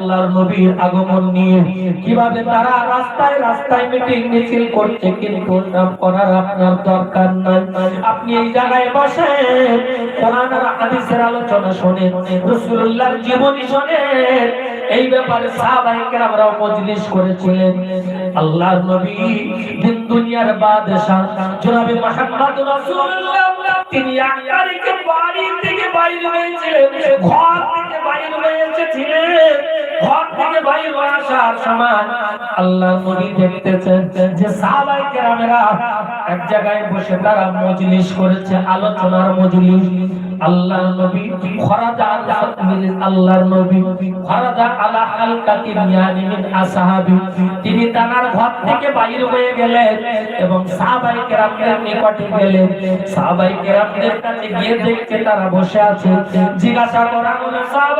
আল্লাহর নবীর আগমন নিয়ে কীভাবে তারা রাস্তায় রাস্তায় মিটিং মিছিল করছে, কিন্তু করার আপনার দরকার নাই। আপনি এই জায়গায় কোরআন আর হাদিসের আলোচনা রাসূলুল্লাহর জীবনী এই ব্যাপারে সাহাবায়ে কেরামরাও মজলিস করেছিলেন। আল্লাহর নবী দিন দুনিয়ার বাদশাহ, জনাবে মুহাম্মদ রাসূলুল্লাহ, তিনি তারিখে বাড়ি থেকে বাইরে হয়েছিলেন ঘর নবী দেখতেছেন যে কেরামেরা এক জায়গায় বসে তারা মজলিস করেছে, আলোচনার মজলিস। নবী খরাজা আল্লাহর নবী খরাজা আলা মিন আসহাবি। তিনি তানার ঘর থেকে বাইরে হয়ে গেলেন এবং কেরামদের নিকটে গেলেন। কেরামদের কাছে গিয়ে দেখতে তারা বসে আছে। জিজ্ঞাসা করা হলো ওমর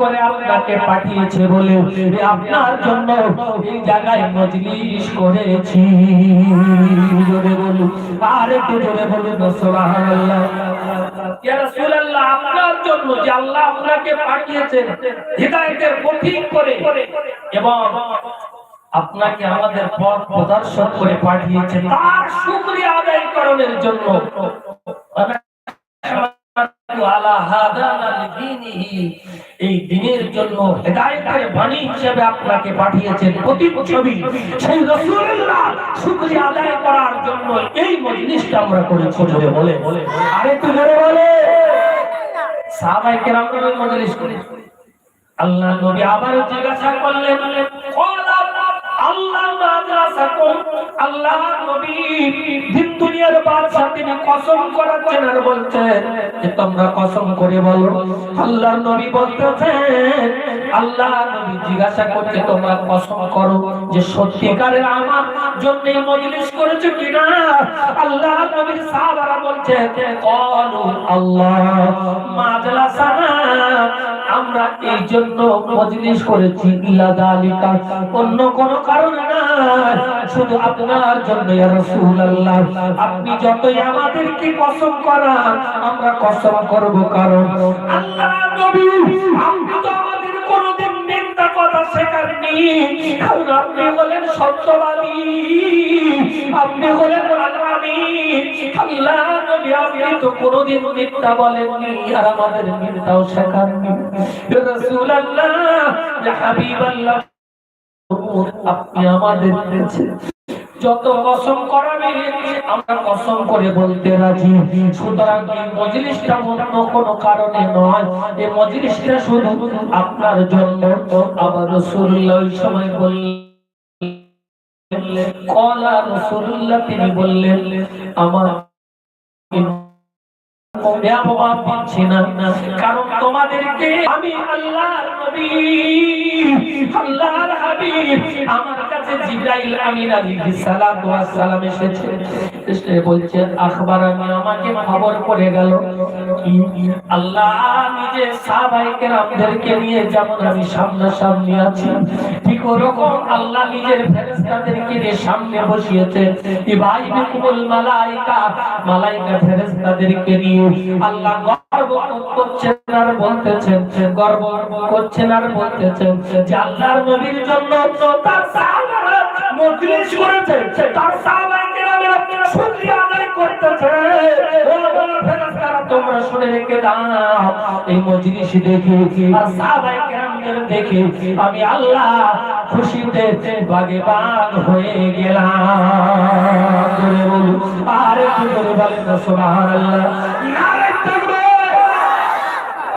করে আপনাকে পাঠিয়েছে বলে আপনার জন্য এই জায়গায় করেছি। জোরে বলুন, আর একটু জোরে বলুন, সুবহানাল্লাহ। আপনাকে আমাদের পথ প্রদর্শন করে পাঠিয়েছেন, তার শুকরিয়া আদায় জন্য। এই দিনের জন্য হেদায়েতের বাণী হিসেবে আপনাকে পাঠিয়েছেন প্রতিচ্ছবি সেই রাসূলুল্লাহ শুকরিয়া আদায় করার জন্য এই মজলিসটা আমরা করেছি জোরে বলে আরে একটু জোরে বলে। সাহাবায়ে কেরাম নবী মজলিস করেছে। আল্লাহ নবী আবার জিজ্ঞাসা করলেন আল্লাহ মাদ্রাসাকুম? আল্লাহ নবী দিন দুনিয়ার বাদশা তিনি কসম করাচ্ছেন আর বলছেন যে তোমরা কসম করে বলো। নবী বলতেছেন আল্লাহ নবী জিজ্ঞাসা করছে, তোমরা কসম করো যে আমার জন্য এই মজলিস করেছ কিনা? আল্লাহ নবীর সাহাবারা বলছে, কলু আল্লাহ মাদ্রাসানা আমরা এই জন্য মজলিস করেছি ইলা দালিকা। অন্য কোন কারণ না, শুধু আপনার জন্য আপনি যতই আমাদেরকে কসম করান আমরা কসম করব কারণ আল্লাহ নবী তো আমাদের কোনোদিন কথা শেখাননি। কারণ আপনি হলেন সত্যবাদী, আপনি হলেন আর আমাদের আপনি আমাদের যত কসম করাবে, আমরা কসম করে বলতে রাজি। সুতরাং এই মজলিসটা অন্য কোনো কারণে নয়। এই মজলিসটা শুধু আপনার জন্য। আবার রাসূলুল্লাহ সময় বললেন তিনি বললেন, আমার পাচ্ছি না। কারণ তোমাদেরকে আমি আমার জিবরাইল আমিন আলাইহিস সালাতু ওয়াস এসেছে। এসে বলছে আখবার আমি আমাকে খবর পড়ে গেল। আল্লাহ নিজে সাহাবায়ে কেরামদেরকে নিয়ে যেমন আমি সামনাসামনি আছি, ঠিক ওরকম আল্লাহ নিজের ফেরেশতাদেরকে নিয়ে সামনে বসিয়েছে। ইবাইবিকুল মালাইকা মালাইকা ফেরেশতাদেরকে নিয়ে আল্লাহ গর্ব করছেন আর বলতেছেন, গর্ব করছেন আর বলতেছেন যে আল্লাহর নবীর জন্য তার মজলিস তোমরা শুনে রেখে দাও। এই মজলিস দেখে, আর সাহাবায়ে আমি আল্লাহ খুশিতে বাগে বাগ হয়ে গেলাম। জোরে বলুন আর একটু জোরে বলেন সুবহানাল্লাহ।